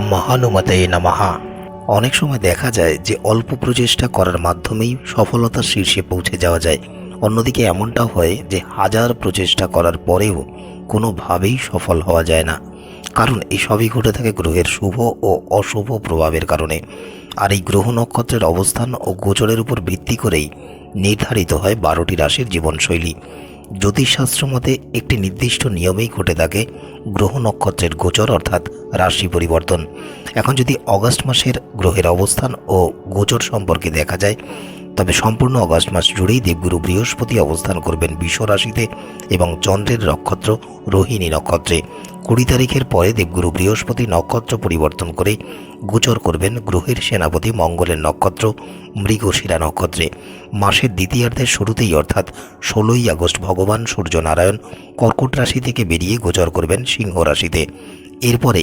মহানুমতে নমহা অনেক সময় দেখা যায় যে অল্প প্রচেষ্টা করার মাধ্যমেই সফলতার শীর্ষে পৌঁছে যাওয়া যায়। অন্যদিকে এমনটাও হয় যে হাজার প্রচেষ্টা করার পরেও কোনোভাবেই সফল হওয়া যায় না। কারণ এই সবই ঘটে থাকে গ্রহের শুভ ও অশুভ প্রভাবের কারণে। আর এই গ্রহ নক্ষত্রের অবস্থান ও গোচরের উপর ভিত্তি করেই নির্ধারিত হয় বারোটি রাশির জীবনশৈলী। জ্যোতিষশাস্ত্র মতে একটি নির্দিষ্ট নিয়মেই ঘটে থাকে গ্রহ নক্ষত্রের গোচর অর্থাৎ রাশি পরিবর্তন। এখন যদি অগস্ট মাসের গ্রহের অবস্থান ও গোচর সম্পর্কে দেখা যায়, তবে সম্পূর্ণ অগস্ট মাস জুড়েই দেবগুরু বৃহস্পতি অবস্থান করবেন বিশ্ব রাশিতে এবং চন্দ্রের নক্ষত্র রোহিণী নক্ষত্রে। কুড়ি তারিখের পরে দেবগুরু বৃহস্পতি নক্ষত্র পরিবর্তন করে গোচর করবেন গ্রহের সেনাপতি মঙ্গলের নক্ষত্র, মৃগশিরা নক্ষত্রে। মাসের দ্বিতীয়ার্ধের শুরুতেই অর্থাৎ ষোলোই আগস্ট ভগবান সূর্যনারায়ণ কর্কট রাশি থেকে বেরিয়ে গোচর করবেন সিংহ রাশিতে। এরপরে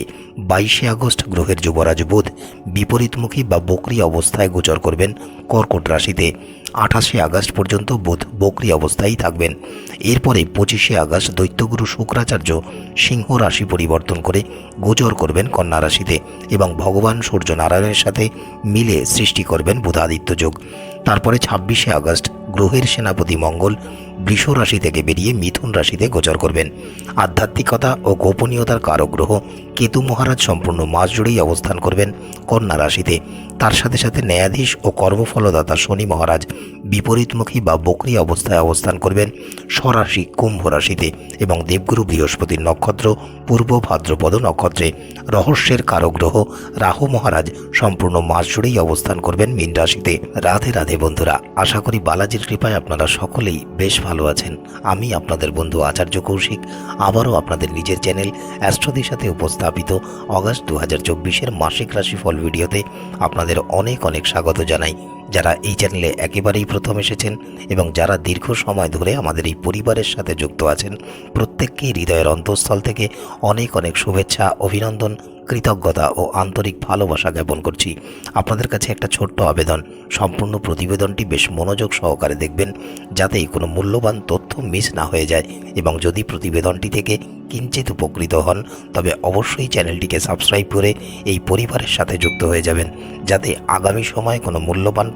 বাইশে আগস্ট গ্রহের যুবরাজ বুধ বিপরীতমুখী বা বকরি অবস্থায় গোচর করবেন কর্কট রাশিতে। আঠাশে আগস্ট পর্যন্ত বুধ বকরি অবস্থায় থাকবেন। এরপরে পঁচিশে আগস্ট দৈত্যগুরু শুক্রাচার্য সিংহ রাশি পরিবর্তন করে গোচর করবেন কন্যা রাশিতে এবং ভগবান সূর্য নারায়ণের সাথে মিলে সৃষ্টি করবেন বুধাদিত্য যোগ। তারপরে ছাব্বিশে আগস্ট গ্রহের সেনাপতি মঙ্গল বৃষ রাশি থেকে বেরিয়ে মিথুন রাশিতে গোচর করবেন। আধ্যাত্মিকতা ও গোপনীয়তার কারক গ্রহ কেতু মহারাজ সম্পূর্ণ মাস জুড়েই অবস্থান করবেন কন্যা রাশিতে। তার সাথে সাথে ন্যায়াধীশ ও কর্মফলদাতা শনি মহারাজ বিপরীতমুখী বা বকরি অবস্থায় অবস্থান করবেন স্বরাশি কুম্ভ রাশিতে এবং দেবগুরু বৃহস্পতির নক্ষত্র, পূর্ব ভাদ্রপদ নক্ষত্রে। রহস্যের কারক গ্রহ রাহু মহারাজ সম্পূর্ণ মাস জুড়েই অবস্থান করবেন মীন রাশিতে। রাধে রাধে বন্ধুরা, আশা করি বালাজির কৃপায় আপনারা সকলেই বেশ ভালো আছেন। আমি আপনাদের বন্ধু আচার্য কৌশিক। আবারও আপনাদের নিজের চ্যানেল অ্যাস্ট্রোদের সাথে উপস্থাপিত অগাস্ট দু হাজার চব্বিশের মাসিক রাশিফল ভিডিওতে আপনাদের অনেক অনেক স্বাগত জানাই। যারা এই চ্যানেলে একেবারেই প্রথম এসেছেন এবং যারা দীর্ঘ সময় ধরে আমাদের এই পরিবারের সাথে যুক্ত আছেন, প্রত্যেককে হৃদয়ের অন্তঃস্থল থেকে অনেক অনেক শুভেচ্ছা, অভিনন্দন, কৃতজ্ঞতা ও আন্তরিক ভালোবাসা জ্ঞাপন করছি। আপনাদের কাছে একটা ছোট্ট আবেদন, সম্পূর্ণ প্রতিবেদনটি বেশ মনোযোগ সহকারে দেখবেন যাতে কোনো মূল্যবান তথ্য মিস না হয়ে যায় এবং যদি প্রতিবেদনটি থেকে কিঞ্চিত উপকৃত হন, তবে অবশ্যই চ্যানেলটিকে সাবস্ক্রাইব করে এই পরিবারের সাথে যুক্ত হয়ে যাবেন, যাতে আগামী সময়ে কোনো মূল্যবান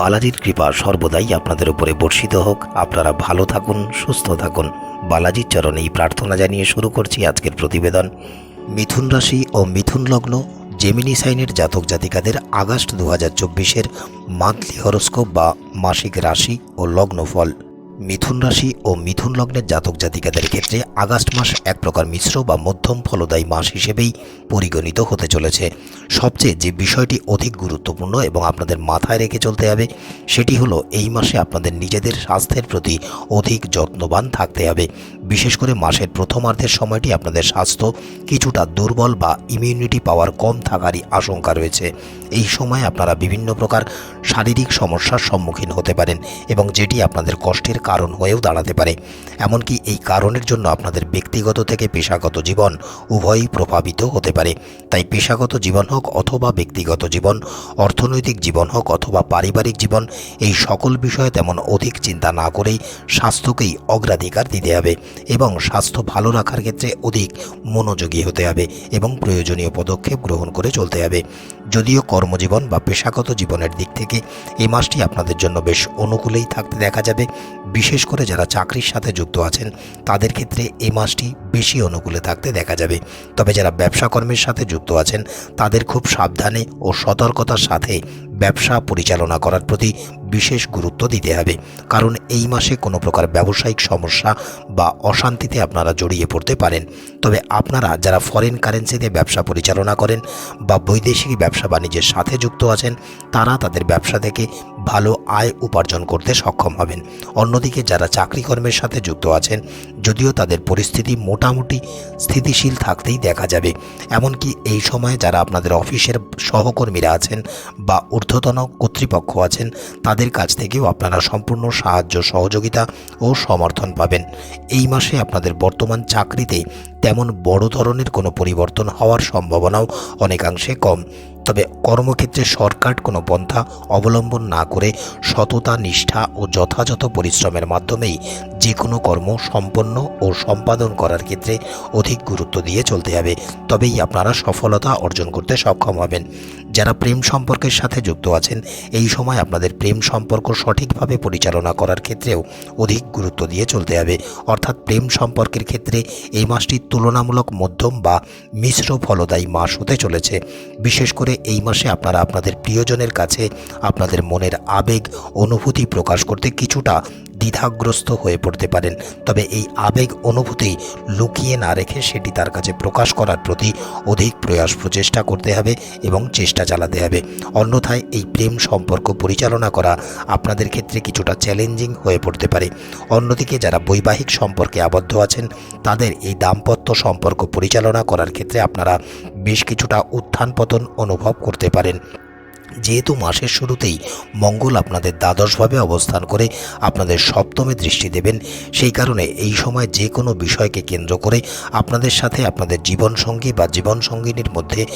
বালাজির কৃপা সর্বদাই আপনাদের উপরে বর্ষিত হোক। আপনারা ভালো থাকুন, সুস্থ থাকুন। বালাজির চরণে এই প্রার্থনা জানিয়ে শুরু করছি আজকের প্রতিবেদন। মিথুন রাশি ও মিথুন লগ্ন জেমিনি সাইনের জাতক জাতিকাদের আগস্ট দু হাজার চব্বিশের মান্থলি হরস্কোপ বা মাসিক রাশি ও লগ্নফল। মিথুন রাশি ও মিথুন লগ্নের জাতক জাতিকাদের ক্ষেত্রে আগস্ট মাস এক প্রকার মিশ্র বা মধ্যম ফলদায়ী মাস হিসেবেই পরিগণিত হতে চলেছে। সবচেয়ে যে বিষয়টি অধিক গুরুত্বপূর্ণ এবং আপনাদের মাথায় রেখে চলতে হবে, সেটি হলো এই মাসে আপনাদের নিজেদের স্বাস্থ্যের প্রতি অধিক যত্নবান থাকতে হবে। বিশেষ করে মাসের প্রথমার্ধের সময়টি আপনাদের স্বাস্থ্য কিছুটা দুর্বল বা ইমিউনিটি পাওয়ার কম থাকারই আশঙ্কা রয়েছে। এই সময় আপনারা বিভিন্ন প্রকার শারীরিক সমস্যার সম্মুখীন হতে পারেন এবং যেটি আপনাদের কষ্টের কারণ হয়েও দাঁড়াতে পারে। এমনকি এই কারণের জন্য আপনাদের ব্যক্তিগত থেকে পেশাগত জীবন উভয়ই প্রভাবিত হতে পারে। তাই পেশাগত জীবন হোক অথবা ব্যক্তিগত জীবন, অর্থনৈতিক জীবন হোক অথবা পারিবারিক জীবন, এই সকল বিষয়ে তেমন অধিক চিন্তা না করেই স্বাস্থ্যকেই অগ্রাধিকার দিতে হবে এবং স্বাস্থ্য ভালো রাখার ক্ষেত্রে অধিক মনোযোগী হতে হবে এবং প্রয়োজনীয় পদক্ষেপ গ্রহণ করে চলতে হবে। যদিও কর্মজীবন বা পেশাগত জীবনের দিক থেকে এই মাসটি আপনাদের জন্য বেশ অনুকূলেই থাকতে দেখা যাবে। বিশেষ করে যারা চাকরির সাথে যুক্ত আছেন, তাদের ক্ষেত্রে এই মাসটি বেশি অনুকূলে থাকতে দেখা যাবে। তবে যারা ব্যবসা কর্মের সাথে যুক্ত আছেন, তাদের খুব সাবধানে ও সতর্কতার সাথে ব্যবসা পরিচালনা করার প্রতি বিশেষ গুরুত্ব দিতে হবে। কারণ এই মাসে কোনো প্রকার ব্যবসায়িক সমস্যা বা অশান্তিতে আপনারা জড়িয়ে পড়তে পারেন। তবে আপনারা যারা ফরেন কারেন্সিতে ব্যবসা পরিচালনা করেন বা বৈদেশিক ব্যবসা বাণিজ্যের সাথে যুক্ত আছেন, তারা তাদের ব্যবসা থেকে ভালো আয় উপার্জন করতে সক্ষম হবেন। অন্যদিকে যারা চাকরি কর্মের সাথে যুক্ত আছেন, যদিও তাদের পরিস্থিতি মোটামুটি স্থিতিশীল থাকতেই দেখা যাবে। এমনকি এই সময়ে যারা আপনাদের অফিসের সহকর্মীরা আছেন বা ঊর্ধ্বতন কর্তৃপক্ষ আছেন, তাদের কাছ থেকেও আপনারা সম্পূর্ণ সাহায্য, সহযোগিতা ও সমর্থন পাবেন। এই মাসে আপনাদের বর্তমান চাকরিতে তেমন বড় ধরনের কোনো পরিবর্তন হওয়ার সম্ভাবনাও অনেকাংশে কম। তবে কর্মক্ষেত্রে শর্টকাট কোনো পন্থা অবলম্বন না করে সততা, নিষ্ঠা ও যথাযথ পরিশ্রমের মাধ্যমেই যে কোনো কর্ম সম্পন্ন ও সম্পাদন করার ক্ষেত্রে অধিক গুরুত্ব দিয়ে চলতে হবে। তবেই আপনারা সফলতা অর্জন করতে সক্ষম হবেন। যারা প্রেম সম্পর্কের সাথে যুক্ত আছেন, এই সময় আপনাদের প্রেম সম্পর্ক সঠিকভাবে পরিচালনা করার ক্ষেত্রেও অধিক গুরুত্ব দিয়ে চলতে হবে। অর্থাৎ প্রেম সম্পর্কের ক্ষেত্রে এই মাসটি তুলনামূলক মধ্যম বা মিশ্র ফলদায়ী মাস হতে চলেছে। বিশেষ করে এই মাসে আপনারা আপনাদের প্রিয়জনের কাছে আপনাদের মনের আবেগ অনুভূতি প্রকাশ করতে কিছুটা দ্বিধাগ্রস্ত হয়ে পড়তে পারেন। তবে এই আবেগ অনুভূতি লুকিয়ে না রেখে সেটি তার কাছে প্রকাশ করার প্রতি অধিক প্রয়াস প্রচেষ্টা করতে হবে এবং চেষ্টা চালাতে হবে। অন্যথায় এই প্রেম সম্পর্ক পরিচালনা করা আপনাদের ক্ষেত্রে কিছুটা চ্যালেঞ্জিং হয়ে পড়তে পারে। অন্যদিকে যারা বৈবাহিক সম্পর্কে আবদ্ধ আছেন, তাদের এই দাম্পত্য সম্পর্ক পরিচালনা করার ক্ষেত্রে আপনারা বেশ কিছুটা উত্থান পতন অনুভব করতে পারেন। যেহেতু মাসের শুরুতেই মঙ্গল আপনাদের দ্বাদশভাবে অবস্থান করে আপনাদের সপ্তমে দৃষ্টি দেবেন, সেই কারণে এই সময় যে কোনো বিষয়কে কেন্দ্র করে আপনাদের সাথে আপনাদের জীবনসঙ্গী বা জীবনসঙ্গিনীর মধ্যে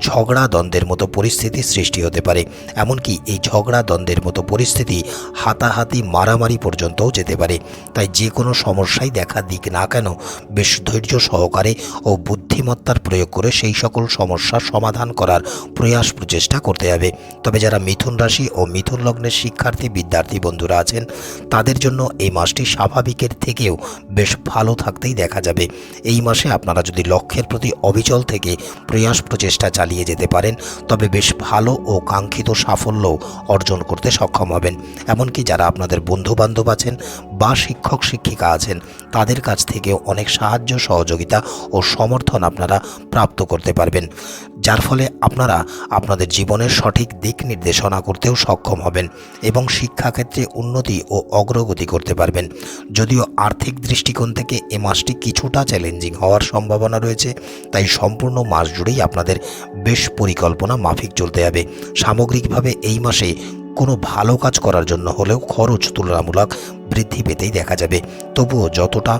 ঝগড়া দ্বন্দ্বের মতো পরিস্থিতি সৃষ্টি হতে পারে। এমনকি এই ঝগড়া দ্বন্দ্বের মতো পরিস্থিতি হাতাহাতি মারামারি পর্যন্তও যেতে পারে। তাই যে কোনো সমস্যাই দেখা দিক না কেন, বেশ ধৈর্য সহকারে ও বুদ্ধিমত্তার প্রয়োগ করে সেই সকল সমস্যার সমাধান করার প্রয়াস প্রচেষ্টা করতে হবে। তবে যারা মিথুন রাশি ও মিথুন লগ্নের শিক্ষার্থী, বিদ্যার্থী বন্ধুরা আছেন, তাদের জন্য এই মাসটি স্বাভাবিকের থেকেও বেশ ভালো থাকতেই দেখা যাবে। এই মাসে আপনারা যদি লক্ষ্যের প্রতি অবিচল থেকে প্রয়াস প্রচেষ্টা চালিয়ে যেতে পারেন, তবে বেশ ভালো ও কাঙ্ক্ষিত সাফল্য অর্জন করতে সক্ষম হবেন। এমনকি যারা আপনাদের বন্ধু বান্ধব আছেন বা শিক্ষক, শিক্ষিকা আছেন, তাদের কাছ থেকেও অনেক সাহায্য, সহযোগিতা ও সমর্থন আপনারা প্রাপ্ত করতে পারবেন। যার ফলে আপনারা আপনাদের জীবনের সঠিক দিক নির্দেশনা করতেও সক্ষম হবেন এবং শিক্ষাক্ষেত্রে উন্নতি ও অগ্রগতি করতে পারবেন। যদিও আর্থিক দৃষ্টিকোণ থেকে এ মাসটি কিছুটা চ্যালেঞ্জিং হওয়ার সম্ভাবনা রয়েছে, তাই সম্পূর্ণ মাস জুড়েই আপনাদের বেশ পরিকল্পনা মাফিক চলতে হবে। সামগ্রিকভাবে এই মাসে কোনো ভালো কাজ করার জন্য হলেও খরচ তুলনামূলক বৃদ্ধি পেতেই দেখা যাবে। তবুও যতটা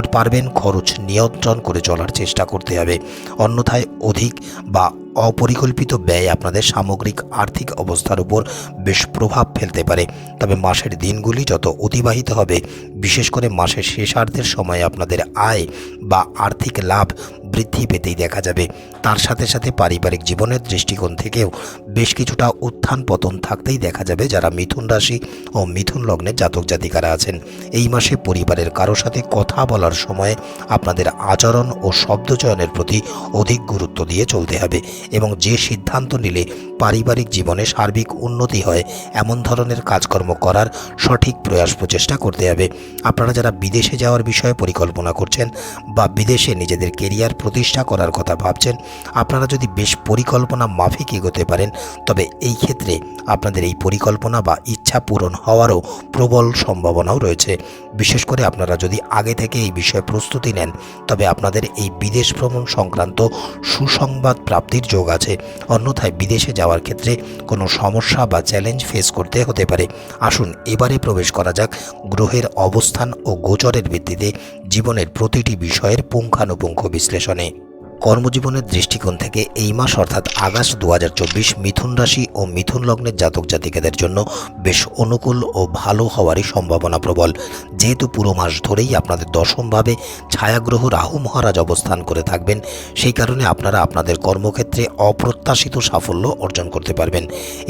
পারবেন, খরচ নিয়ন্ত্রণ করে চলার চেষ্টা করতে হবে। অন্যথায় অধিক বা অপরিকল্পিত ব্যয় আপনাদের সামগ্রিক আর্থিক অবস্থার উপর বেশ প্রভাব ফেলতে পারে। তবে মাসের দিনগুলি যত অতিবাহিত হবে, বিশেষ করে মাসের শেষার্ধের সময় আপনাদের আয় বা আর্থিক লাভ বৃদ্ধি পেতেই দেখা যাবে। তার সাথে সাথে পারিবারিক জীবনের দৃষ্টিকোণ থেকেও বেশ কিছুটা উত্থান পতন থাকতেই দেখা যাবে যারা মিথুন রাশি ও মিথুন লগ্নের জাতক জাতিকারা আছেন। এই মাসে পরিবারের কারও সাথে কথা বলার সময়ে আপনাদের আচরণ ও শব্দচয়নের প্রতি অধিক গুরুত্ব দিয়ে চলতে হবে এবং যে সিদ্ধান্ত নিলে পারিবারিক জীবনে সার্বিক উন্নতি হয়, এমন ধরনের কাজকর্ম করার সঠিক প্রয়াস প্রচেষ্টা করতে হবে। আপনারা যারা বিদেশে যাওয়ার বিষয়ে পরিকল্পনা করছেন বা বিদেশে নিজেদের কেরিয়ার প্রতিষ্ঠা করার কথা ভাবছেন, আপনারা যদি বেশ পরিকল্পনা মাফিক এগোতে পারেন, তবে এই ক্ষেত্রে আপনাদের এই পরিকল্পনা বা ইচ্ছা পূরণ হওয়ারও প্রবল সম্ভাবনাও রয়েছে। বিশেষ করে আপনারা যদি আগে থেকে এই বিষয়ে প্রস্তুতি নেন, তবে আপনাদের এই বিদেশ ভ্রমণ সংক্রান্ত সুসংবাদ প্রাপ্তির যোগ আছে। অন্যথায় বিদেশে যাওয়ার ক্ষেত্রে কোনো সমস্যা বা চ্যালেঞ্জ ফেস করতে হতে পারে। আসুন এবারে প্রবেশ করা যাক গ্রহের অবস্থান ও গোচরের ভিত্তিতে জীবনের প্রতিটি বিষয়ের পুঙ্খানুপুঙ্খ বিশ্লেষণে। কর্মজীবনের দৃষ্টিকোণ থেকে এই মাস অর্থাৎ আগস্ট দু হাজার চব্বিশ মিথুন রাশি ও মিথুন লগ্নের জাতক জাতিকাদের জন্য বেশ অনুকূল ও ভালো হওয়ারই সম্ভাবনা প্রবল। যেহেতু পুরো মাস ধরেই আপনাদের দশমভাবে ছায়াগ্রহ রাহু মহারাজ অবস্থান করে থাকবেন, সেই কারণে আপনারা আপনাদের কর্মক্ষেত্রে অপ্রত্যাশিত সাফল্য অর্জন করতে পারবেন।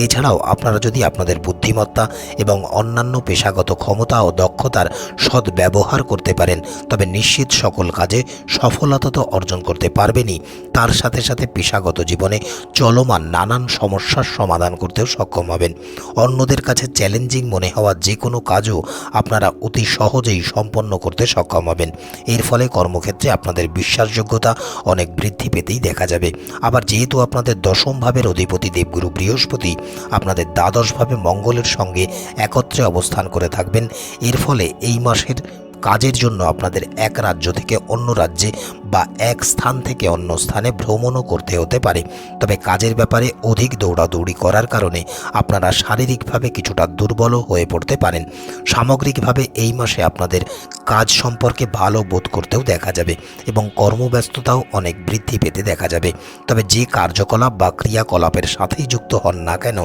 এছাড়াও আপনারা যদি আপনাদের বুদ্ধিমত্তা এবং অন্যান্য পেশাগত ক্ষমতা ও দক্ষতার সদ্ব্যবহার করতে পারেন, তবে নিশ্চিত সকল কাজে সফলতা তো অর্জন করতে পারবেন থাকবেনই তার সাথে সাথে পেশাগত জীবনে চলমান নানান সমস্যার সমাধান করতেও সক্ষম হবেন। অন্যদের কাছে চ্যালেঞ্জিং মনে হওয়া যে কোনো কাজও আপনারা অতি সহজেই সম্পন্ন করতে সক্ষম হবেন। এর ফলে কর্মক্ষেত্রে আপনাদের বিশ্বাসযোগ্যতা অনেক বৃদ্ধি পেতেই দেখা যাবে। আবার যেহেতু আপনাদের দশম ভাবের অধিপতি দেবগুরু বৃহস্পতি, আপনাদের দ্বাদশভাবে মঙ্গলের সঙ্গে একত্রে অবস্থান করে থাকবেন। এর ফলে এই মাসের কাজের জন্য আপনাদের এক রাজ্য থেকে অন্য রাজ্যে বা এক স্থান থেকে অন্য স্থানে ভ্রমণও করতে হতে পারে। তবে কাজের ব্যাপারে অধিক দৌড়াদৌড়ি করার কারণে আপনারা শারীরিকভাবে কিছুটা দুর্বলও হয়ে পড়তে পারেন। সামগ্রিকভাবে এই মাসে আপনাদের কাজ সম্পর্কে ভালো বোধ করতেও দেখা যাবে এবং কর্মব্যস্ততাও অনেক বৃদ্ধি পেতে দেখা যাবে। তবে যে কার্যকলাপ বা ক্রিয়াকলাপের সাথেই যুক্ত হন না কেন,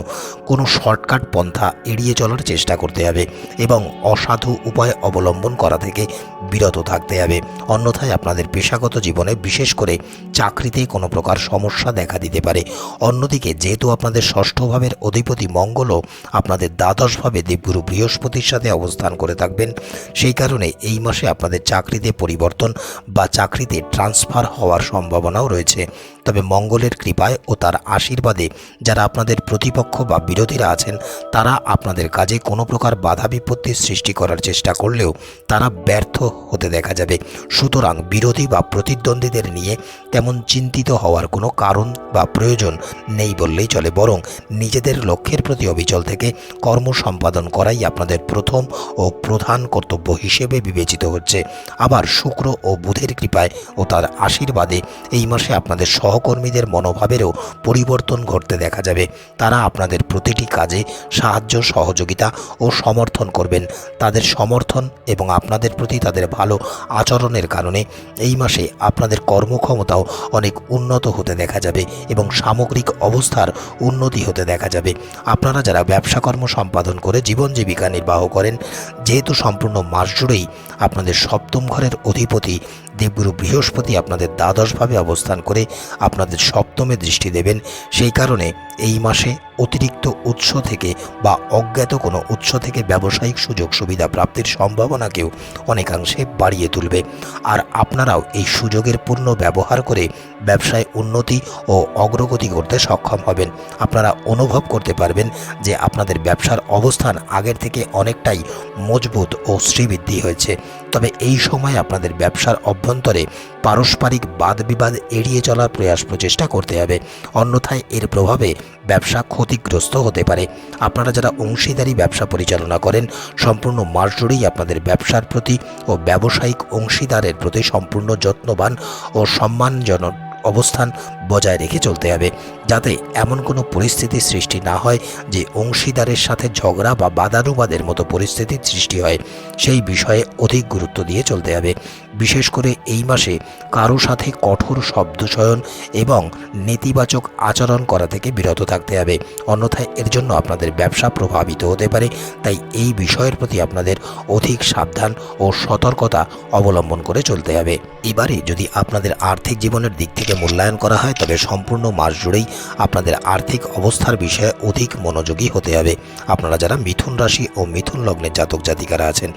কোনো শর্টকাট পন্থা এড়িয়ে চলার চেষ্টা করতে হবে এবং অসাধু উপায় অবলম্বন করা থেকে বিরত থাকতে হবে। অন্যথায় আপনাদের পেশাগত জীবনে বিশেষ করে চাকরিতে কোনো প্রকার সমস্যা দেখা দিতে পারে। অন্যদিকে, যেহেতু আপনাদের ষষ্ঠ ভাবের অধিপতি মঙ্গলও আপনাদের দ্বাদশভাবে দেবগুরু বৃহস্পতির সাথে অবস্থান করে থাকবেন, সেই কারণে এই মাসে আপনাদের চাকরিতে পরিবর্তন বা চাকরিতে ট্রান্সফার হওয়ার সম্ভাবনাও রয়েছে। তবে মঙ্গলের কৃপায় ও তার আশীর্বাদে যারা আপনাদের প্রতিপক্ষ বা বিরোধীরা আছেন, তারা আপনাদের কাজে কোনো প্রকার বাধা বিপত্তির সৃষ্টি করার চেষ্টা করলেও তারা ব্যর্থ হতে দেখা যাবে। সুতরাং বিরোধী বা প্রতিদ্বন্দ্বীদের নিয়ে তেমন চিন্তিত হওয়ার কোনো কারণ বা প্রয়োজন নেই বললেই চলে। বরং নিজেদের লক্ষ্যের প্রতি অবিচল থেকে কর্ম সম্পাদন করাই আপনাদের প্রথম ও প্রধান কর্তব্য হিসেবে বিবেচিত হচ্ছে। আবার শুক্র ও বুধের কৃপায় ও তার আশীর্বাদে এই মাসে আপনাদের সহকর্মীদের মনোভাবেরও পরিবর্তন ঘটতে দেখা যাবে। তারা আপনাদের প্রতিটি কাজে সাহায্য, সহযোগিতা ও সমর্থন করবেন। তাদের সমর্থন এবং আপনাদের প্রতি তাদের ভালো আচরণের কারণে এই মাসে আপনাদের কর্মক্ষমতাও অনেক উন্নত হতে দেখা যাবে এবং সামগ্রিক অবস্থার উন্নতি হতে দেখা যাবে। আপনারা যারা ব্যবসা কর্ম সম্পাদন করে জীবন জীবিকা নির্বাহ করেন, যেহেতু সম্পূর্ণ মাস জুড়েই আপনাদের সপ্তম ঘরের অধিপতি দেবগুরু বৃহস্পতি আপনাদের দ্বাদশভাবে অবস্থান করে আপনাদের সপ্তমে দৃষ্টি দেবেন। সেই কারণে এই মাসে অতিরিক্ত উৎস থেকে বা অজ্ঞাত কোনো উৎস থেকে ব্যবসায়িক সুযোগ সুবিধা প্রাপ্তির সম্ভাবনাকেও অনেকাংশে বাড়িয়ে তুলবে। আর আপনারাও এই সুযোগের পূর্ণ ব্যবহার করে ব্যবসায় উন্নতি ও অগ্রগতি করতে সক্ষম হবেন। আপনারা অনুভব করতে পারবেন যে আপনাদের ব্যবসার অবস্থান আগের থেকে অনেকটাই মজবুত ও শ্রীবৃদ্ধি হয়েছে। তবে এই সময় আপনাদের ব্যবসার অভ্যন্তরে পারস্পরিক বাদ বিবাদ এড়িয়ে চলার প্রয়াস প্রচেষ্টা করতে হবে। অন্যথায় এর প্রভাবে ব্যবসা ক্ষতিগ্রস্ত হতে পারে। আপনারা যারা অংশীদারি ব্যবসা পরিচালনা করেন, সম্পূর্ণ মাস জুড়েই আপনাদের ব্যবসার প্রতি ও ব্যবসায়িক অংশীদারের প্রতি সম্পূর্ণ যত্নবান ও সম্মানজনক অবস্থান বজায় রেখে চলতে হবে, যাতে এমন কোনো পরিস্থিতির সৃষ্টি না হয় যে অংশীদারের সাথে ঝগড়া বা বাদানুবাদের মতো পরিস্থিতির সৃষ্টি হয়। সেই বিষয়ে অধিক গুরুত্ব দিয়ে চলতে হবে। বিশেষ করে এই মাসে কারও সাথে কঠোর শব্দচয়ন এবং নেতিবাচক আচরণ করা থেকে বিরত থাকতে হবে। অন্যথায় এর জন্য আপনাদের ব্যবসা প্রভাবিত হতে পারে। তাই এই বিষয়ের প্রতি আপনাদের অধিক সাবধান ও সতর্কতা অবলম্বন করে চলতে হবে। এবারে যদি আপনাদের আর্থিক জীবনের দিক থেকে মূল্যায়ন করা হয় তবে সম্পূর্ণ মাস জুড়েই আপনাদের আর্থিক অবস্থার বিষয়ে অধিক মনোযোগী হতে হবে। আপনারা যারা মিথুন রাশি ও মিথুন লগ্নের জাতক জাতিকারা আছেন,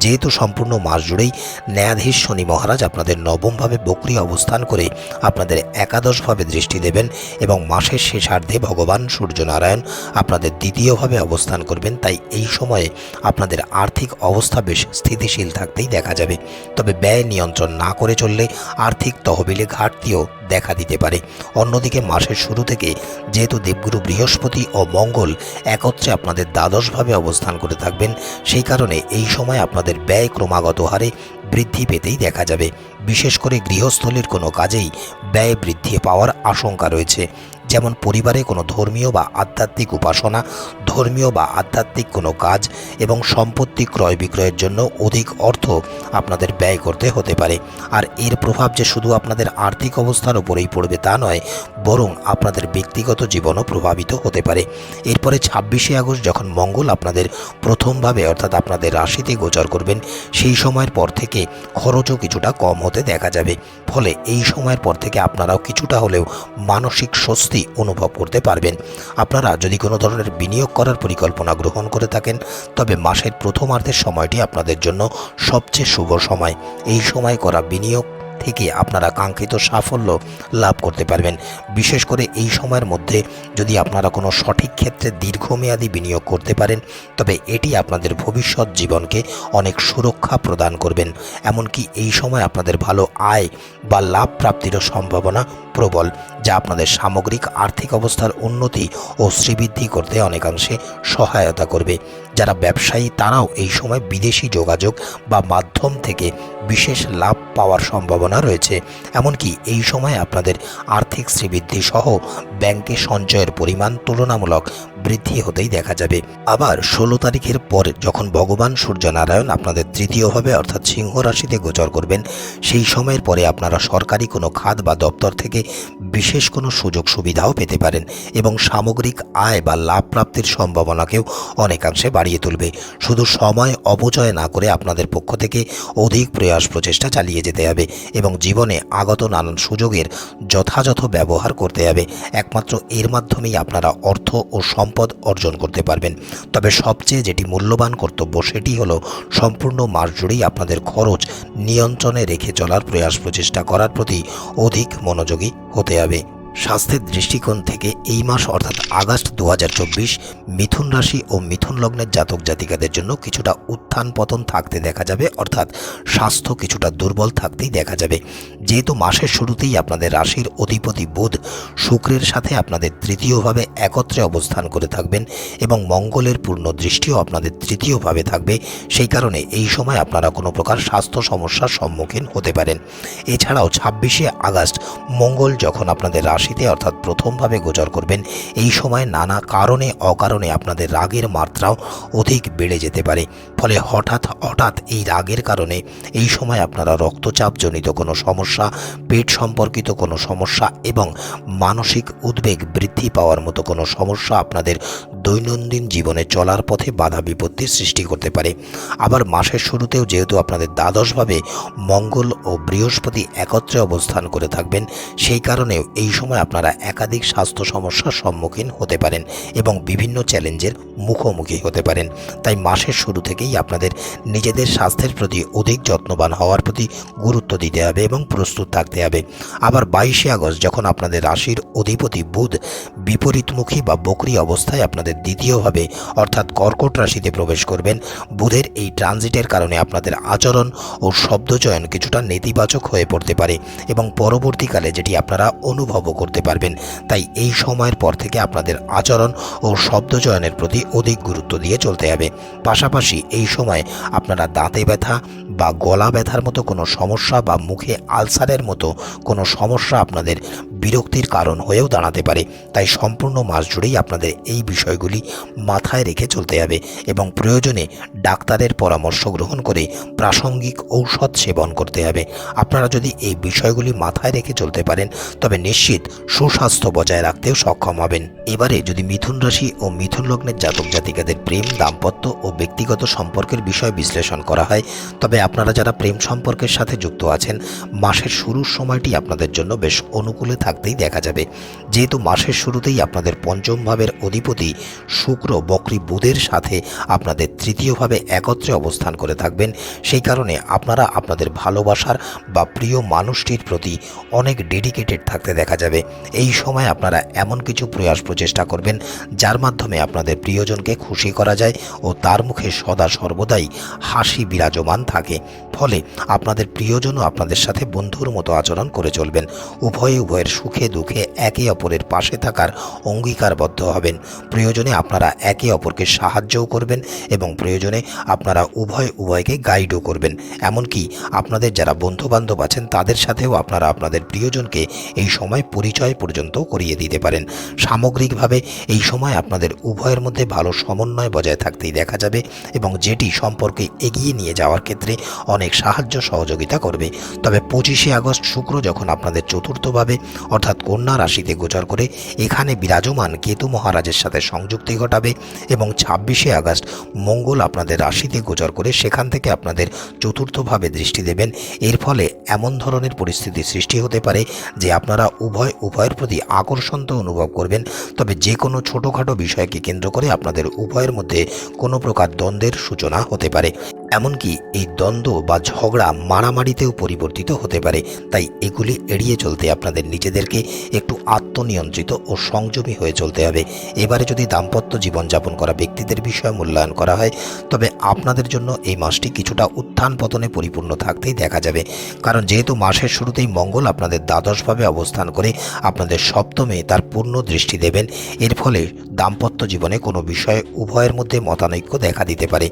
যেহেতু সম্পূর্ণ মাস জুড়েই ন্যায়াধীশ শনি মহারাজ আপনাদের নবমভাবে বকরি অবস্থান করে আপনাদের একাদশভাবে দৃষ্টি দেবেন এবং মাসের শেষার্ধে ভগবান সূর্যনারায়ণ আপনাদের দ্বিতীয়ভাবে অবস্থান করবেন। তাই এই সময়ে আপনাদের আর্থিক অবস্থা বেশ স্থিতিশীল থাকতেই দেখা যাবে। তবে ব্যয় নিয়ন্ত্রণ না করে চললে আর্থিক তহবিলে ঘাটতিও দেখা দিতে পারে। অন্যদিকে মাসের শুরু থেকে যেহেতু দেবগুরু বৃহস্পতি ও মঙ্গল একত্রে আপনাদের দ্বাদশভাবে অবস্থান করে থাকবেন, সেই কারণে এই সময় আপনাদের ব্যয় ক্রমাগত হারে বৃদ্ধি পেতেই দেখা যাবে। বিশেষ করে গৃহস্থলীর কোনো কাজেই ব্যয় বৃদ্ধি পাওয়ার আশঙ্কা রয়েছে। যেমন পরিবারে কোনো ধর্মীয় বা আধ্যাত্মিক উপাসনা, ধর্মীয় বা আধ্যাত্মিক কোনো কাজ এবং সম্পত্তি ক্রয় বিক্রয়ের জন্য অধিক অর্থ আপনাদের ব্যয় করতে হতে পারে। আর এর প্রভাব যে শুধু আপনাদের আর্থিক অবস্থার উপরেই পড়বে তা নয়, বরং আপনাদের ব্যক্তিগত জীবনও প্রভাবিত হতে পারে। এরপরে ছাব্বিশে আগস্ট যখন মঙ্গল আপনাদের প্রথমভাবে অর্থাৎ আপনাদের রাশিতে গোচর করবেন, সেই সময়ের পর থেকে খরচও কিছুটা কম হতে দেখা যাবে। ফলে এই সময়ের পর থেকে আপনারাও কিছুটা হলেও মানসিক স্বস্তি অনুভব করতে পারবেন। আপনারা যদি কোনো ধরনের বিনিয়োগ করার পরিকল্পনা গ্রহণ করে থাকেন, তবে মাসের প্রথমার্ধের সময়টি আপনাদের জন্য সবচেয়ে শুভ সময়। এই সময় করা বিনিয়োগ থেকে আপনারা কাঙ্ক্ষিত সাফল্য লাভ করতে পারবেন। বিশেষ করে এই সময়ের মধ্যে যদি আপনারা কোনো সঠিক ক্ষেত্রে দীর্ঘমেয়াদী বিনিয়োগ করতে পারেন, তবে এটি আপনাদের ভবিষ্যৎ জীবনকে অনেক সুরক্ষা প্রদান করবেন। এমনকি এই সময় আপনাদের ভালো আয় বা লাভ প্রাপ্তিরও সম্ভাবনা প্রবল, যা আপনাদের সামগ্রিক আর্থিক অবস্থার উন্নতি ও শ্রীবৃদ্ধি করতে অনেকাংশে সহায়তা করবে। যারা ব্যবসায়ী, তারাও এই সময় বিদেশি যোগাযোগ বা মাধ্যম থেকে বিশেষ লাভ পাওয়ার সম্ভাবনা রয়েছে। এমনকি এই সময় আপনাদের আর্থিক শ্রীবৃদ্ধি সহ ব্যাংকে সঞ্চয়ের পরিমাণ তুলনামূলক বৃদ্ধি হতেই দেখা যাবে। আবার ষোলো তারিখের পর যখন ভগবান সূর্যনারায়ণ আপনাদের তৃতীয়ভাবে অর্থাৎ সিংহ রাশিতে গোচর করবেন, সেই সময়ের পরে আপনারা সরকারি কোনো খাত বা দপ্তর থেকে বিশেষ কোনো সুযোগ সুবিধাও পেতে পারেন এবং সামগ্রিক আয় বা লাভ প্রাপ্তির সম্ভাবনাকেও অনেকাংশে বাড়িয়ে তুলবে। শুধু সময় অপচয় না করে আপনাদের পক্ষ থেকে অধিক প্রয়াস প্রচেষ্টা চালিয়ে যেতে হবে এবং জীবনে আগত নানান সুযোগের যথাযথ ব্যবহার করতে হবে। একমাত্র এর মাধ্যমেই আপনারা অর্থ ও সম্পদ অর্জন করতে পারবেন। তবে সবচেয়ে যেটি মূল্যবান কর্তব্য সেটি হল সম্পূর্ণ মাস জুড়েই আপনাদের খরচ নিয়ন্ত্রণে রেখে চলার প্রয়াস প্রচেষ্টা করার প্রতি অধিক মনোযোগী হতে হবে। স্বাস্থ্যের দৃষ্টিকোণ থেকে এই মাস, অর্থাৎ আগস্ট দু হাজার চব্বিশ, মিথুন রাশি ও মিথুন লগ্নের জাতক জাতিকাদের জন্য কিছুটা উত্থান পতন থাকতে দেখা যাবে, অর্থাৎ স্বাস্থ্য কিছুটা দুর্বল থাকতেই দেখা যাবে। যেহেতু মাসের শুরুতেই আপনাদের রাশির অধিপতি বুধ শুক্রের সাথে আপনাদের তৃতীয়ভাবে একত্রে অবস্থান করে থাকবেন এবং মঙ্গলের পূর্ণ দৃষ্টিও আপনাদের তৃতীয়ভাবে থাকবে, সেই কারণে এই সময় আপনারা কোনো প্রকার স্বাস্থ্য সমস্যার সম্মুখীন হতে পারেন। এছাড়াও ছাব্বিশে আগস্ট, মঙ্গল যখন আপনাদের রাশিতে অর্থাৎ প্রথমভাবে গোচর করবেন, এই সময় নানা কারণে অকারণে আপনাদের রাগের মাত্রাও অধিক বেড়ে যেতে পারে। ফলে হঠাৎ হঠাৎ এই রাগের কারণে এই সময় আপনারা রক্তচাপজনিত কোনো সমস্যা, পেট সম্পর্কিত কোনো সমস্যা এবং মানসিক উদ্বেগ বৃদ্ধি পাওয়ার মতো কোনো সমস্যা আপনাদের দৈনন্দিন জীবনে চলার পথে বাধা বিপত্তির সৃষ্টি করতে পারে। আবার মাসের শুরুতেও যেহেতু আপনাদের দ্বাদশভাবে মঙ্গল ও বৃহস্পতি একত্রে অবস্থান করে থাকবেন, সেই কারণেও এই সময় আপনারা একাধিক স্বাস্থ্য সমস্যার সম্মুখীন হতে পারেন এবং বিভিন্ন চ্যালেঞ্জের মুখোমুখি হতে পারেন। তাই মাসের শুরু থেকেই আপনাদের নিজেদের স্বাস্থ্যের প্রতি অধিক যত্নবান হওয়ার প্রতি গুরুত্ব দিতে হবে এবং প্রস্তুত থাকতে হবে। আবার বাইশে আগস্ট যখন আপনাদের রাশির অধিপতি বুধ বিপরীতমুখী বা বকরি অবস্থায় আপনাদের দ্বিতীয়ভাবে অর্থাৎ কর্কট রাশিতে প্রবেশ করবেন, বুধের এই ট্রানজিটের কারণে আপনাদের আচরণ ও শব্দচয়ন কিছুটা নেতিবাচক হয়ে পড়তে পারে এবং পরবর্তীকালে যেটি আপনারা অনুভবও করতে পারবেন। তাই এই সময়ের পর থেকে আপনাদের আচরণ ও শব্দচয়নের প্রতি অধিক গুরুত্ব দিয়ে চলতে হবে। পাশাপাশি এই সময় আপনারা দাঁতে ব্যথা বা গলা ব্যথার মতো কোনো সমস্যা বা মুখে আলসারের মতো কোনো সমস্যা আপনাদের বিরক্তির কারণ হয়েও দাঁড়াতে পারে। তাই সম্পূর্ণ মাস জুড়েই আপনাদের এই বিষয়গুলি মাথায় রেখে চলতে হবে এবং প্রয়োজনে ডাক্তারের পরামর্শ গ্রহণ করে প্রাসঙ্গিক ঔষধ সেবন করতে হবে। আপনারা যদি এই বিষয়গুলি মাথায় রেখে চলতে পারেন, তবে নিশ্চিত সুস্বাস্থ্য বজায় রাখতেও সক্ষম হবেন। এবারে যদি মিথুন রাশি ও মিথুন লগ্নের জাতক জাতিকাদের প্রেম, দাম্পত্য ও ব্যক্তিগত সম্পর্কের বিষয় বিশ্লেষণ করা হয়, তবে আপনারা যারা প্রেম সম্পর্কের সাথে যুক্ত আছেন, মাসের শুরুর সময়টি আপনাদের জন্য বেশ অনুকূলে থাকতেই দেখা যাবে। যেহেতু মাসের শুরুতেই আপনাদের পঞ্চম ভাবের অধিপতি শুক্র, বক্রী বুধের সাথে আপনাদের তৃতীয়ভাবে একত্রে অবস্থান করে থাকবেন। সেই কারণে আপনারা আপনাদের ভালোবাসার বা প্রিয় মানুষটির প্রতি অনেক ডেডিকেটেড থাকতে দেখা যাবে। এই সময় আপনারা এমন কিছু প্রয়াস প্রচেষ্টা করবেন, যার মাধ্যমে আপনাদের প্রিয়জনকে খুশি করা যায় ও তার মুখে সদা সর্বদাই হাসি বিরাজমান থাকে। ফলে আপনাদের প্রিয়জনও আপনাদের সাথে বন্ধুর মতো আচরণ করে চলবেন। উভয়ে উভয়ের সুখে দুঃখে একে অপরের পাশে থাকার অঙ্গীকারবদ্ধ হবেন। প্রয়োজনে আপনারা একে অপরকে সাহায্যও করবেন এবং প্রয়োজনে আপনারা উভয় উভয়কে গাইডও করবেন। এমনকি আপনাদের যারা বন্ধুবান্ধব আছেন, তাদের সাথেও আপনারা আপনাদের প্রিয়জনকে এই সময় পরিচয় পর্যন্ত করিয়ে দিতে পারেন। সামগ্রিকভাবে এই সময় আপনাদের উভয়ের মধ্যে ভালো সমন্বয় বজায় থাকতেই দেখা যাবে এবং যেটি সম্পর্কে এগিয়ে নিয়ে যাওয়ার ক্ষেত্রে অনেক সাহায্য সহযোগিতা করবে। তবে পঁচিশে আগস্ট শুক্র যখন আপনাদের চতুর্থভাবে অর্থাৎ কন্যা রাশিতে গোচর করে, এখানে বিরাজমান কেতু মহারাজের সাথে সংযুক্তি ঘটাবে এবং ছাব্বিশে আগস্ট মঙ্গল আপনাদের রাশিতে গোচর করে সেখান থেকে আপনাদের চতুর্থভাবে দৃষ্টি দেবেন। এর ফলে এমন ধরনের পরিস্থিতি সৃষ্টি হতে পারে যে আপনারা উভয় উভয়ের প্রতি আকর্ষণ তো অনুভব করবেন। তবে যে কোনো ছোটোখাটো বিষয়কে কেন্দ্র করে আপনাদের উভয়ের মধ্যে কোনো প্রকার দ্বন্দ্বের সূচনা হতে পারে। এমনকি এই দ্বন্দ্ব বা ঝগড়া মারামারিতেও পরিবর্তিত হতে পারে। তাই এগুলি এড়িয়ে চলতে আপনাদের নিজেদেরকে একটু আত্মনিয়ন্ত্রিত ও সংযমী হয়ে চলতে হবে। এবারে যদি দাম্পত্য জীবনযাপন করা ব্যক্তিদের বিষয়ে মূল্যায়ন করা হয়, তবে আপনাদের জন্য এই মাসটি কিছুটা উত্থান পতনে পরিপূর্ণ থাকতেই দেখা যাবে। কারণ যেহেতু মাসের শুরুতেই মঙ্গল আপনাদের দ্বাদশভাবে অবস্থান করে আপনাদের সপ্তমে তার পূর্ণ দৃষ্টি দেবেন, এর ফলে দাম্পত্য জীবনে কোনো বিষয়ে উভয়ের মধ্যে মতানৈক্য দেখা দিতে পারে।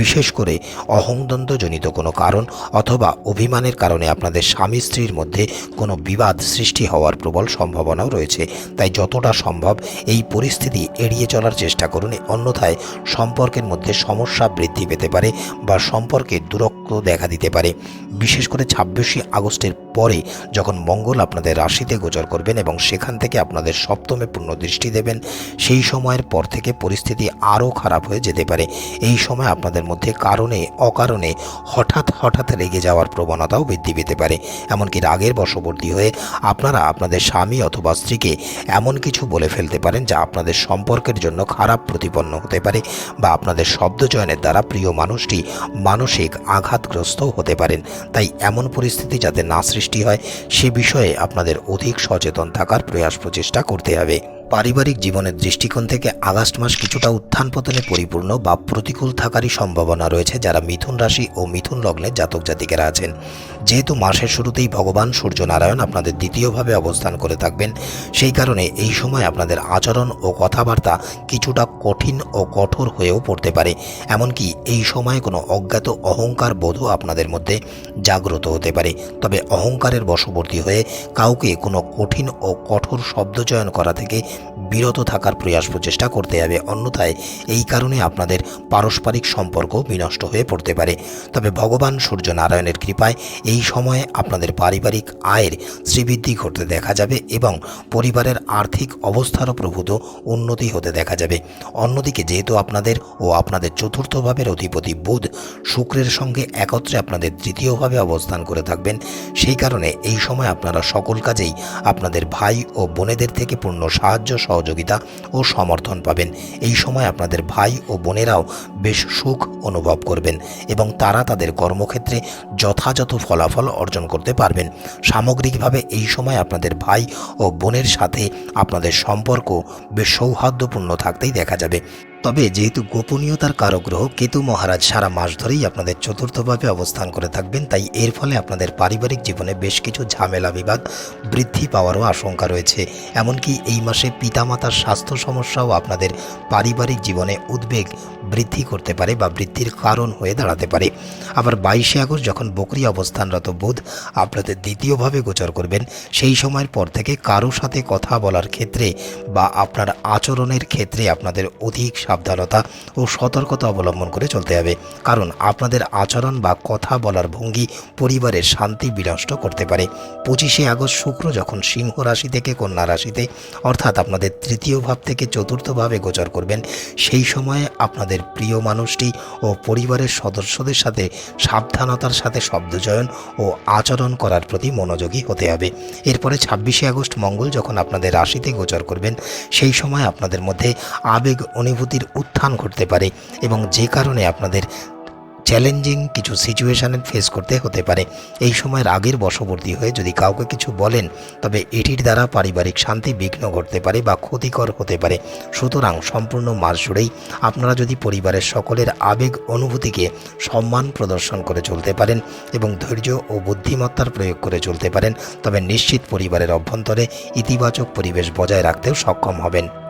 বিশেষ করে অহংদ্বন্দ্বজনিত কোনো কারণ অথবা অভিমানের কারণে আপনাদের স্বামী স্ত্রীর মধ্যে কোনো বিবাদ সৃষ্টি হওয়ার প্রবল সম্ভাবনাও রয়েছে। তাই যতটা সম্ভব এই পরিস্থিতি এড়িয়ে চলার চেষ্টা করুন। অন্যথায় সম্পর্কের মধ্যে সমস্যা বৃদ্ধি পেতে পারে বা সম্পর্কে দূরত্ব দেখা দিতে পারে। বিশেষ করে ছাব্বিশে আগস্টের পরে যখন মঙ্গল আপনাদের রাশিতে গোচর করবেন এবং সেখান থেকে আপনাদের সপ্তমে পূর্ণ দৃষ্টি দেবেন, সেই সময়ের পর থেকে পরিস্থিতি আরও খারাপ হয়ে যেতে পারে। এই সময় আপনাদের মধ্যে কারণে, অকারণে হঠাৎ হঠাৎ রেগে যাওয়ার প্রবণতাও বৃদ্ধি পেতে পারে। এমনকি রাগের বশবর্তী হয়ে আপনারা আপনাদের স্বামী অথবা স্ত্রীকে এমন কিছু বলে ফেলতে পারেন যা আপনাদের সম্পর্কের জন্য খারাপ প্রতিপন্ন হতে পারে বা আপনাদের শব্দচয়নের দ্বারা প্রিয় মানুষটি মানসিক আঘাতগ্রস্তও হতে পারেন। তাই এমন পরিস্থিতি যাতে না সৃষ্টি হয় সে বিষয়ে আপনাদের অধিক সচেতন থাকার প্রয়াস প্রচেষ্টা করতে হবে। পারিবারিক জীবনের দৃষ্টিকোণ থেকে আগস্ট মাস কিছুটা উত্থান পতনে পরিপূর্ণ বা প্রতিকূল থাকারই সম্ভাবনা রয়েছে যারা মিথুন রাশি ও মিথুন লগ্নের জাতক জাতিকেরা আছেন। যেহেতু মাসের শুরুতেই ভগবান সূর্যনারায়ণ আপনাদের দ্বিতীয়ভাবে অবস্থান করে থাকবেন, সেই কারণে এই সময় আপনাদের আচরণ ও কথাবার্তা কিছুটা কঠিন ও কঠোর হয়েও পড়তে পারে। এমনকি এই সময় কোনো অজ্ঞাত অহংকার বোধও আপনাদের মধ্যে জাগ্রত হতে পারে। তবে অহংকারের বশবর্তী হয়ে কাউকে কোনো কঠিন ও কঠোর শব্দ চয়ন করা থেকে বিরত থাকার প্রয়াস প্রচেষ্টা করতে হবে। অন্যথায় এই কারণে আপনাদের পারস্পরিক সম্পর্ক বিনষ্ট হয়ে পড়তে পারে। তবে ভগবান সূর্য নারায়ণের কৃপায় এই সময়ে আপনাদের পারিবারিক আয়ের শ্রীবৃদ্ধি ঘটতে দেখা যাবে এবং পরিবারের আর্থিক অবস্থারও প্রভূত উন্নতি হতে দেখা যাবে। অন্যদিকে যেহেতু আপনাদের ও আপনাদের চতুর্থ ভাবের অধিপতি বুধ শুক্রের সঙ্গে একত্রে আপনাদের তৃতীয়ভাবে অবস্থান করে থাকবেন, সেই কারণে এই সময় আপনারা সকল কাজেই আপনাদের ভাই ও বোনেদের থেকে পূর্ণ সাহায্য সহযোগিতা ও সমর্থন পাবেন। এই সময় আপনাদের ভাই ও বোনেরাও বেশ সুখ অনুভব করবেন এবং তারা তাদের কর্মক্ষেত্রে যথাযথ ফলাফল অর্জন করতে পারবেন। সামগ্রিকভাবে এই সময় আপনাদের ভাই ও বোনের সাথে আপনাদের সম্পর্ক বেশ সৌহার্দ্যপূর্ণ থাকতেই দেখা যাবে। তবে যেহেতু গোপনীয়তার কারগ্রহ, কেতু মহারাজ সারা মাস ধরেই আপনাদের চতুর্থভাবে অবস্থান করে থাকবেন। তাই এর ফলে আপনাদের পারিবারিক জীবনে বেশ কিছু ঝামেলা বিবাদ বৃদ্ধি পাওয়ারও আশঙ্কা রয়েছে। এমনকি এই মাসে পিতামাতার স্বাস্থ্য সমস্যাও আপনাদের পারিবারিক জীবনে উদ্বেগ বৃদ্ধি করতে পারে বা বৃদ্ধির কারণ হয়ে দাঁড়াতে পারে। আবার বাইশে আগস্ট যখন বকরি অবস্থানরত বুধ আপনাদের দ্বিতীয়ভাবে গোচর করবেন, সেই সময়ের পর থেকে কারও সাথে কথা বলার ক্ষেত্রে বা আপনার আচরণের ক্ষেত্রে আপনাদের অধিক সাবধানতা ও সতর্কতা অবলম্বন করে চলতে হবে। কারণ আপনাদের আচরণ বা কথা বলার ভঙ্গি পরিবারের শান্তি বিনষ্ট করতে পারে। পঁচিশে আগস্ট শুক্র যখন সিংহ রাশি থেকে কন্যা রাশিতে, অর্থাৎ আপনাদের তৃতীয় ভাব থেকে চতুর্থভাবে গোচর করবেন, সেই সময়ে আপনাদের প্রিয় মানুষটি ও পরিবারের সদস্যদের সাথে সাবধানতার সাথে শব্দচয়ন ও আচরণ করার প্রতি মনোযোগী হতে হবে। এরপরে ছাব্বিশে আগস্ট মঙ্গল যখন আপনাদের রাশিতে গোচর করবেন, সেই সময় আপনাদের মধ্যে আবেগ অনুভূতির উত্থান ঘটতে পারে এবং যে কারণে আপনাদের চ্যালেঞ্জিং কিছু সিচুয়েশানে ফেস করতে হতে পারে। এই সময়ের আগের বশবর্তী হয়ে যদি কাউকে কিছু বলেন, তবে এটির দ্বারা পারিবারিক শান্তি বিঘ্ন ঘটতে পারে বা ক্ষতিকর হতে পারে। সুতরাং সম্পূর্ণ মাস জুড়েই আপনারা যদি পরিবারের সকলের আবেগ অনুভূতিকে সম্মান প্রদর্শন করে চলতে পারেন এবং ধৈর্য ও বুদ্ধিমত্তার প্রয়োগ করে চলতে পারেন, তবে নিশ্চিত পরিবারের অভ্যন্তরে ইতিবাচক পরিবেশ বজায় রাখতেও সক্ষম হবেন।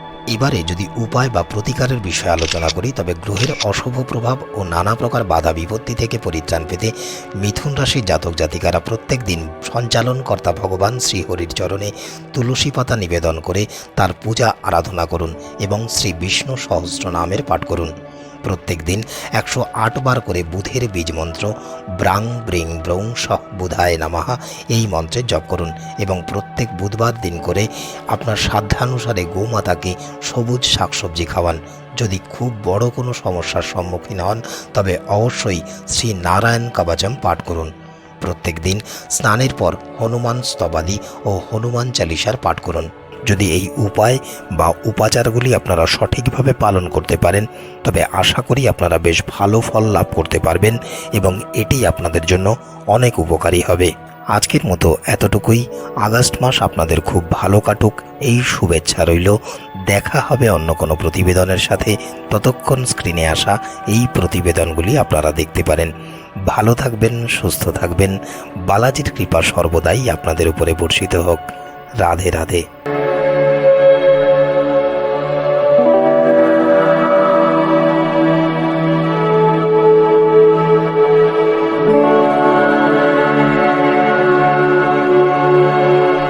এবারে যদি উপায় বা প্রতিকারের বিষয়ে আলোচনা করি, তবে গ্রহের অশুভ প্রভাব ও নানা প্রকার বাধা বিপত্তি থেকে পরিত্রাণ পেতে মিথুন রাশির জাতক জাতিকারা প্রত্যেক দিন সঞ্চালনকর্তা ভগবান শ্রীহরির চরণে তুলসী পাতা নিবেদন করে তার পূজা আরাধনা করুন এবং শ্রী বিষ্ণু সহস্র নামের পাঠ করুন। প্রত্যেক দিন একশো আট বার করে বুধের বীজ মন্ত্র ব্রাং ব্রিং ব্রৌং সহ বুধায় নামাহা এই মন্ত্রের জপ করুন এবং প্রত্যেক বুধবার দিন করে আপনার সাধ্যানুসারে গোমাতাকে সবুজ শাকসবজি খাওয়ান। যদি খুব বড় কোনো সমস্যার সম্মুখীন হন, তবে অবশ্যই শ্রী নারায়ণ কাবাচম পাঠ করুন। প্রত্যেক দিন স্নানের পর হনুমান স্তবাদি ও হনুমান চালিসার পাঠ করুন। যদি এই উপায় বা উপাচারগুলি আপনারা সঠিকভাবে পালন করতে পারেন, তবে আশা করি আপনারা বেশ ভালো ফল লাভ করতে পারবেন এবং এটি আপনাদের জন্য অনেক উপকারী হবে। আজকের মতো এতটুকুই। আগস্ট মাস আপনাদের খুব ভালো কাটুক। এই শুভেচ্ছা রইল। দেখা হবে অন্য কোনো প্রতিবেদনের সাথে। ততক্ষণ স্ক্রিনে আসা এই প্রতিবেদনগুলি আপনারা দেখতে পারেন। ভালো থাকবেন, সুস্থ থাকবেন। বালাজির কৃপা সর্বদাই আপনাদের উপরে বর্ষিত হোক। রাধে রাধে